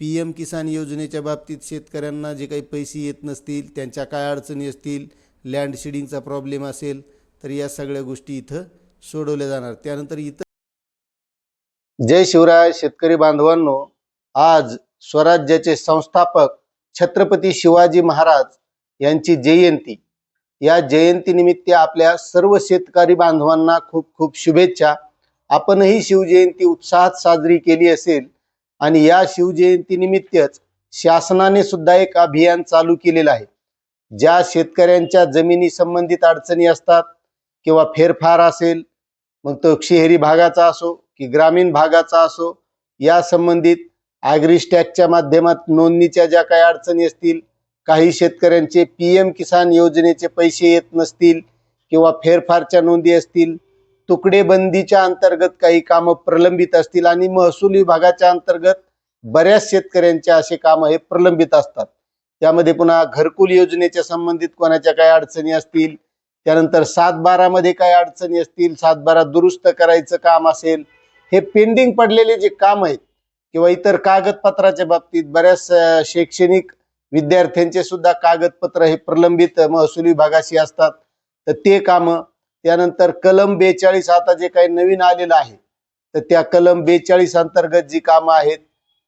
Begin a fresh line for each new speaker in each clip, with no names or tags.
P M किसान योजनेच्या बाबतीत शेतकऱ्यांना जे काही पैसे येत नसतील त्यांच्या काय अडचणी असतील लँड शेडिंगचा प्रॉब्लेम असेल तर या सगळ्या गोष्टी इथं सोडवल्या जाणार. त्यानंतर इथं जय शिवराय शेतकरी बांधवांनो आज स्वराज्याचे संस्थापक छत्रपती शिवाजी महाराज यांची जयंती. या जयंतीनिमित्त आपल्या सर्व शेतकरी बांधवांना खूप खूप शुभेच्छा. आपणही शिवजयंती उत्साहात साजरी केली असेल आणि या शिवजयंतीनिमित्तच शासनाने सुद्धा एक अभियान चालू केलेलं आहे. ज्या शेतकऱ्यांच्या जमिनी संबंधित अडचणी असतात किंवा फेरफार असेल मग तो शहरी भागाचा असो की ग्रामीण भागाचा असो या संबंधित ॲग्रिस्टॅकच्या माध्यमात नोंदणीच्या ज्या काही अडचणी असतील काही शेतकऱ्यांचे पी एम किसान योजनेचे पैसे येत नसतील किंवा फेरफारच्या नोंदी असतील तुकडेबंदीच्या अंतर्गत काही कामं प्रलंबित असतील आणि महसूल विभागाच्या अंतर्गत बऱ्याच शेतकऱ्यांचे असे कामं हे प्रलंबित असतात. त्यामध्ये पुन्हा घरकुल योजनेच्या संबंधित कोणाच्या काही अडचणी असतील त्यानंतर सात बारामध्ये काही अडचणी असतील सात बारा दुरुस्त करायचं काम असेल हे पेंडिंग पडलेले जे काम आहेत किंवा इतर कागदपत्राच्या बाबतीत बऱ्याच शैक्षणिक विद्यार्थ्यांचे सुद्धा कागदपत्र हे प्रलंबित महसूल विभागाशी असतात तर ते कामं त्यानंतर कलम बेचाळीस आता जे काही नवीन आलेलं आहे तर त्या कलम बेचाळीस अंतर्गत जी कामं आहेत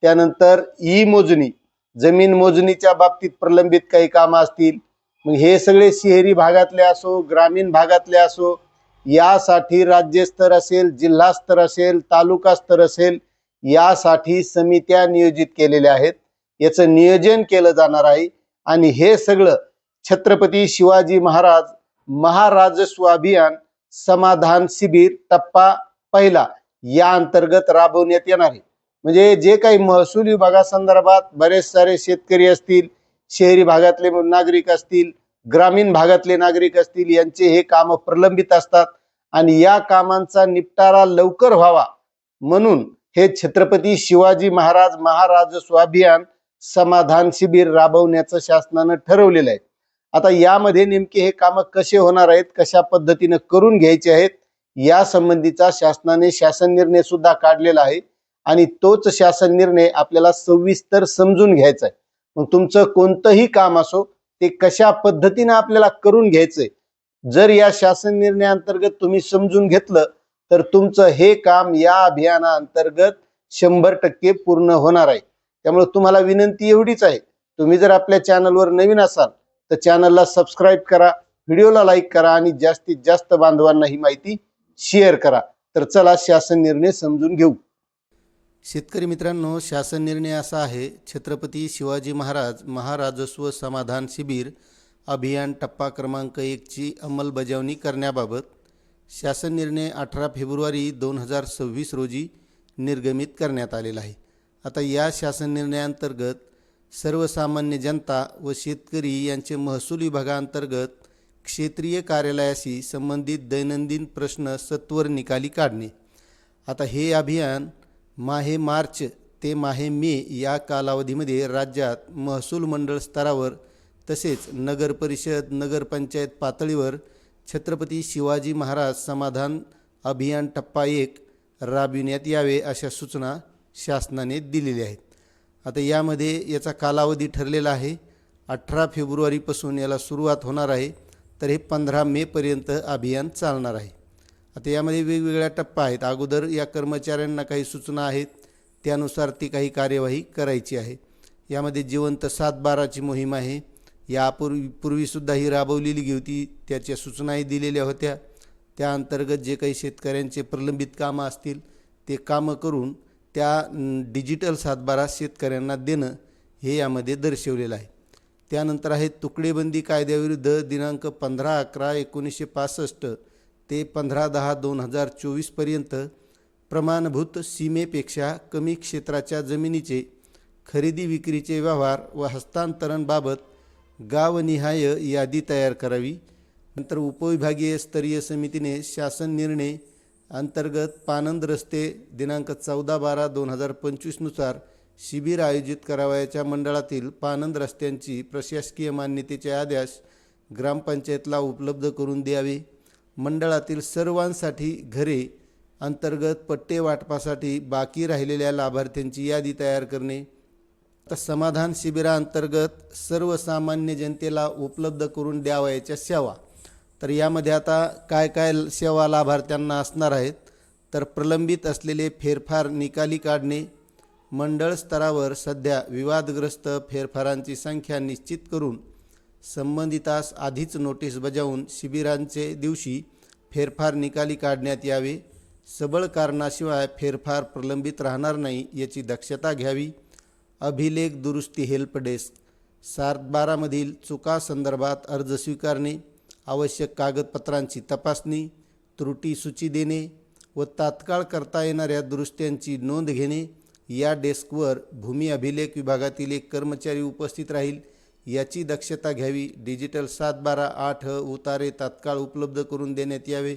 त्यानंतर ई मोजणी जमीन मोजणीच्या बाबतीत प्रलंबित काही कामं असतील मग हे सगळे शहरी भागातले असो ग्रामीण भागातले असो यासाठी राज्यस्तर असेल जिल्हास्तर असेल तालुकास्तर असेल यासाठी समित्या नियोजित केलेल्या आहेत. याचं नियोजन केलं जाणार आहे. आणि हे सगळं छत्रपती शिवाजी महाराज महाराजस्व अभियान समाधान शिबिर टप्पा पहिला या अंतर्गत राबवण्यात येणार आहे. म्हणजे जे काही महसूल विभागासंदर्भात बरेच सारे शेतकरी असतील शहरी भागातले नागरिक असतील ग्रामीण भागातले नागरिक असतील यांचे हे कामं प्रलंबित असतात आणि या कामांचा निपटारा लवकर व्हावा म्हणून हे छत्रपती शिवाजी महाराज महाराजस्व अभियान समाधान शिबिर राबवण्याचं शासनानं ठरवलेलं आहे. आता यामध्ये नेमके हे कामं कसे होणार आहेत कशा पद्धतीनं करून घ्यायचे आहेत या संबंधीचा शासनाने शासन निर्णय सुद्धा काढलेला आहे आणि तोच शासन निर्णय आपल्याला सविस्तर समजून घ्यायचा आहे. मग तुमचं कोणतंही काम असो ते कशा पद्धतीनं आपल्याला करून घ्यायचंय जर या शासन निर्णयाअंतर्गत तुम्ही समजून घेतलं तर तुमचं हे काम या अभियानाअंतर्गत शंभर टक्के पूर्ण होणार आहे. त्यामुळे तुम्हाला विनंती एवढीच आहे. तुम्ही जर आपल्या चॅनलवर नवीन असाल तर चॅनलला सबस्क्राईब करा व्हिडिओला लाईक करा आणि जास्तीत जास्त बांधवांना ही माहिती शेअर करा. तर चला शासन निर्णय समजून घेऊ. शेतकरी मित्रांनो शासन निर्णय असा आहे छत्रपती शिवाजी महाराज महाराजस्व समाधान शिबिर अभियान टप्पा क्रमांक एकची अंमलबजावणी करण्याबाबत शासन निर्णय अठरा फेब्रुवारी दोन हजार सव्वीस रोजी निर्गमित करण्यात आलेला आहे. आता या शासन निर्णयाअंतर्गत सर्वसामान्य जनता व शेतकरी यांचे महसूल विभागाअंतर्गत क्षेत्रीय कार्यालयाशी संबंधित दैनंदिन प्रश्न सत्वर निकाली काढणे. आता हे अभियान माहे मार्च ते माहे मे या कालावधीमध्ये राज्यात महसूल मंडळ स्तरावर तसेच नगर परिषद नगरपंचायत पातळीवर छत्रपती शिवाजी महाराज समाधान अभियान टप्पा एक राबविण्यात यावे अशा सूचना शासनाने दिलेल्या आहेत. आता यामध्ये याचा कालावधी ठरलेला आहे. अठरा फेब्रुवारीपासून याला सुरुवात होणार आहे. तर हे पंधरा मेपर्यंत अभियान चालणार आहे. आता यामध्ये वेगवेगळ्या टप्पा आहेत. अगोदर या कर्मचाऱ्यांना काही सूचना आहेत. त्यानुसार ती काही कार्यवाही करायची आहे. यामध्ये जिवंत सात बाराची मोहीम आहे. यापूर्वी पूर्वीसुद्धा ही राबवलेली गे होती. त्याच्या सूचनाही दिलेल्या होत्या. त्या अंतर्गत जे काही शेतकऱ्यांचे प्रलंबित कामं असतील ते कामं करून त्या डिजिटल सातबारा शेतकऱ्यांना देणं हे यामध्ये दर्शवलेलं आहे. त्यानंतर आहे तुकडेबंदी कायद्याविरुद्ध दिनांक पंधरा अकरा एकोणीसशे पासष्ट ते पंधरा दहा दोन हजार चोवीसपर्यंत प्रमाणभूत सीमेपेक्षा कमी क्षेत्राच्या जमिनीचे खरेदी विक्रीचे व्यवहार व हस्तांतरणबाबत गावनिहाय यादी तयार करावी. नंतर उपविभागीय स्तरीय समितीने शासन निर्णय अंतर्गत पानंद रस्ते दिनांक चौदा बारा दोन हजार पंचवीसनुसार शिबिर आयोजित करावयाच्या मंडळातील पानंद रस्त्यांची प्रशासकीय मान्यतेचे आदेश ग्रामपंचायतला उपलब्ध करून द्यावे. मंडळातील सर्वांसाठी घरे अंतर्गत पट्टे वाटपासाठी बाकी राहिलेल्या लाभार्थ्यांची यादी तयार करणे. तर समाधान शिबिराअंतर्गत सर्वसामान्य जनतेला उपलब्ध करून द्यावयाच्या सेवा. तर यामध्ये आता काय काय सेवा लाभार्थ्यांना असणार आहेत तर प्रलंबित असलेले फेरफार निकाली काढणे मंडळ स्तरावर सध्या विवादग्रस्त फेरफारांची संख्या निश्चित करून संबंधितास आधीच नोटीस बजावून शिबिरांचे दिवशी फेरफार निकाली काढण्यात यावे. सबळ कारणाशिवाय फेरफार प्रलंबित राहणार नाही याची दक्षता घ्यावी. अभिलेख दुरुस्ती हेल्प डेस्क सातबारामधील चुकासंदर्भात अर्ज स्वीकारणे आवश्यक कागदपत्रांची तपासणी त्रुटी सूची देणे व तात्काळ करता येणाऱ्या दुरुस्त्यांची नोंद घेणे या डेस्कवर भूमी अभिलेख विभागातील एक कर्मचारी उपस्थित राहील. याची दक्षता घ्यावी. डिजिटल सात बारा आठ उतारे तात्काळ उपलब्ध करून देण्यात यावे.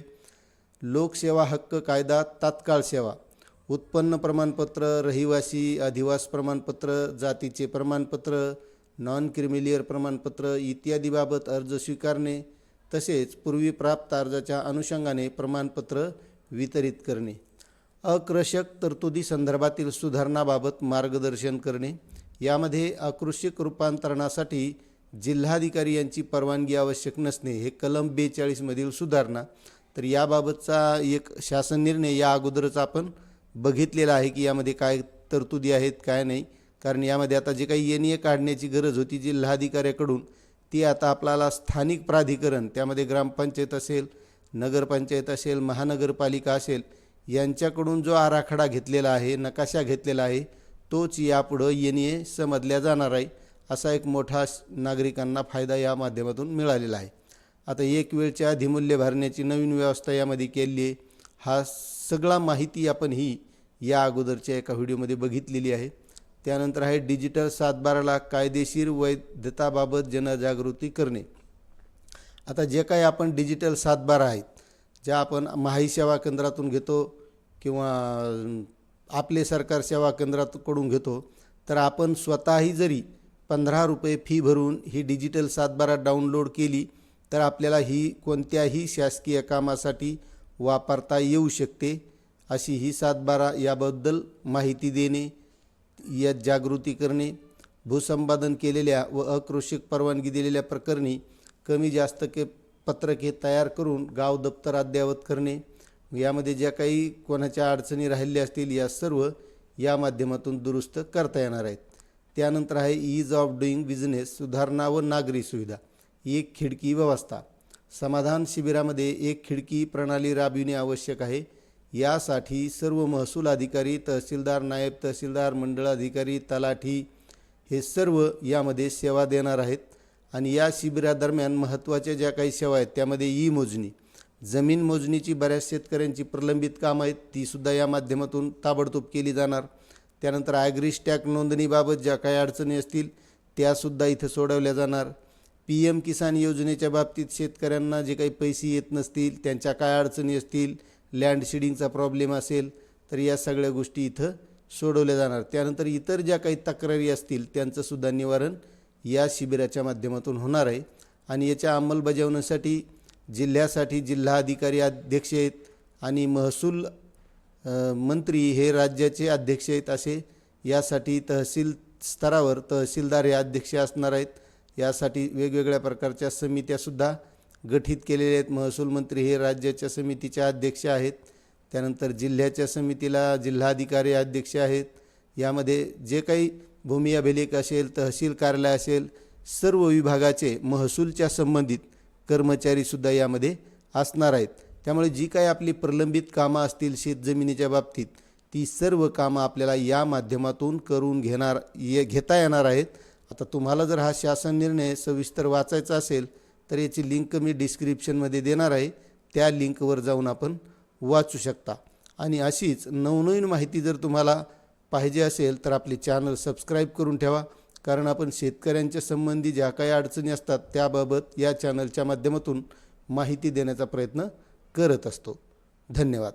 लोकसेवा हक्क कायदा तात्काळ सेवा. उत्पन्न प्रमाणपत्र रहिवासी अधिवास प्रमाणपत्र जातीचे प्रमाणपत्र नॉन क्रिमिलियर प्रमाणपत्र इत्यादीबाबत अर्ज स्वीकारणे. तसेच पूर्वी प्राप्त अर्जाच्या अनुषंगाने प्रमाणपत्र वितरित करणे अकृषक तरतुदी संदर्भातील सुधारणाबाबत मार्गदर्शन करणे यामध्ये अकृषिक रूपांतरणासाठी जिल्हाधिकारी यांची परवानगी आवश्यक नसणे हे कलम बेचाळीसमधील सुधारणा. तर याबाबतचा एक शासन निर्णय या अगोदरच आपण बघितलेला आहे की यामध्ये काय तरतुदी आहेत काय नाही. कारण यामध्ये आता जे काही एन ए काढण्याची गरज होती जिल्हाधिकाऱ्याकडून ती आता आपल्याला स्थानिक प्राधिकरण त्यामध्ये ग्रामपंचायत असेल नगरपंचायत असेल महानगरपालिका असेल यांच्याकडून जो आराखडा घेतलेला आहे नकाशा घेतलेला आहे तोच यापुढं एन ए समजल्या जाणार आहे असा एक मोठा नागरिकांना फायदा या माध्यमातून मिळालेला आहे. आता एक वेळच्या अधिमूल्य भरण्याची नवीन व्यवस्था यामध्ये केली आहे. हा सगळा माहिती आपण ही या अगोदरच्या एका व्हिडिओमध्ये बघितलेली आहे. त्यानंतर आहे डिजिटल सातबाराला कायदेशीर वैधताबाबत जनजागृती करणे. आता जे काही आपण डिजिटल सातबारा आहेत ज्या आपण माही सेवा केंद्रातून घेतो किंवा आपले सरकार सेवा केंद्राकडून घेतो तर आपण स्वतःही जरी पंधरा रुपये फी भरून ही डिजिटल सातबारा डाउनलोड केली तर आपल्याला ही कोणत्याही शासकीय कामासाठी वापरता येऊ शकते अशी ही सातबारा याबद्दल माहिती देणे यात जागृती करणे भूसंपादन केलेल्या व अकृषिक परवानगी दिलेल्या प्रकरणी कमी जास्त के पत्रके तयार करून गाव दप्तर अद्ययावत करणे. यामध्ये ज्या काही कोणाच्या अडचणी राहिल्या असतील या सर्व या माध्यमातून दुरुस्त करता येणार आहेत. त्यानंतर आहे ईज ऑफ डुईंग बिझनेस सुधारणा व नागरी सुविधा. एक खिडकी व्यवस्था. समाधान शिबिरामध्ये एक खिडकी प्रणाली राबविणे आवश्यक आहे. यासाठी सर्व महसूल अधिकारी तहसीलदार नायब तहसीलदार मंडळ अधिकारी तलाठी हे सर्व यामध्ये सेवा देणार आहेत. आणि या शिबिरादरम्यान महत्त्वाच्या ज्या काही सेवा आहेत त्यामध्ये ई मोजणी जमीन मोजणीची बऱ्याच शेतकऱ्यांची प्रलंबित कामं आहेत तीसुद्धा या माध्यमातून ताबडतोब केली जाणार. त्यानंतर ॲग्री टॅक नोंदणीबाबत ज्या काही अडचणी असतील त्यासुद्धा इथं सोडवल्या जाणार. पी एम किसान योजनेच्या बाबतीत शेतकऱ्यांना जे काही पैसे येत नसतील त्यांच्या काय अडचणी असतील लँडशिडिंगचा प्रॉब्लेम असेल तर या सगळ्या गोष्टी इथं सोडवल्या जाणार. त्यानंतर इतर ज्या काही तक्रारी असतील त्यांचंसुद्धा निवारण या शिबिराच्या माध्यमातून होणार आहे. आणि याच्या अंमलबजावणीसाठी जिल्ह्यासाठी जिल्हाधिकारी अध्यक्ष आहेत आणि महसूल मंत्री हे राज्याचे अध्यक्ष आहेत असे यासाठी तहसील स्तरावर तहसीलदार हे अध्यक्ष असणार आहेत. यासाठी वेगवेगळ्या प्रकारच्या समित्यासुद्धा गठीत केलेले आहेत. महसूल मंत्री हे राज्याच्या समितीच्या अध्यक्ष आहेत. त्यानंतर जिल्ह्याच्या समितीला जिल्हाधिकारी अध्यक्ष आहेत. यामध्ये जे काही भूमी अभिलेख असेल तहसील कार्यालय असेल सर्व विभागाचे महसूलच्या संबंधित कर्मचारीसुद्धा यामध्ये असणार आहेत. त्यामुळे जी काही आपली प्रलंबित कामं असतील शेतजमिनीच्या बाबतीत ती सर्व कामं आपल्याला या माध्यमातून करून घेणार ये घेता येणार आहेत. आता तुम्हाला जर हा शासन निर्णय सविस्तर वाचायचा असेल तर याची लिंक मी डिस्क्रिप्शनमध्ये देणार आहे. त्या लिंकवर जाऊन आपण वाचू शकता. आणि अशीच नवनवीन माहिती जर तुम्हाला पाहिजे असेल तर आपले चॅनल सबस्क्राईब करून ठेवा. कारण आपण शेतकऱ्यांच्या संबंधी ज्या काही अडचणी असतात त्याबाबत या चॅनलच्या माध्यमातून माहिती देण्याचा प्रयत्न करत असतो. धन्यवाद.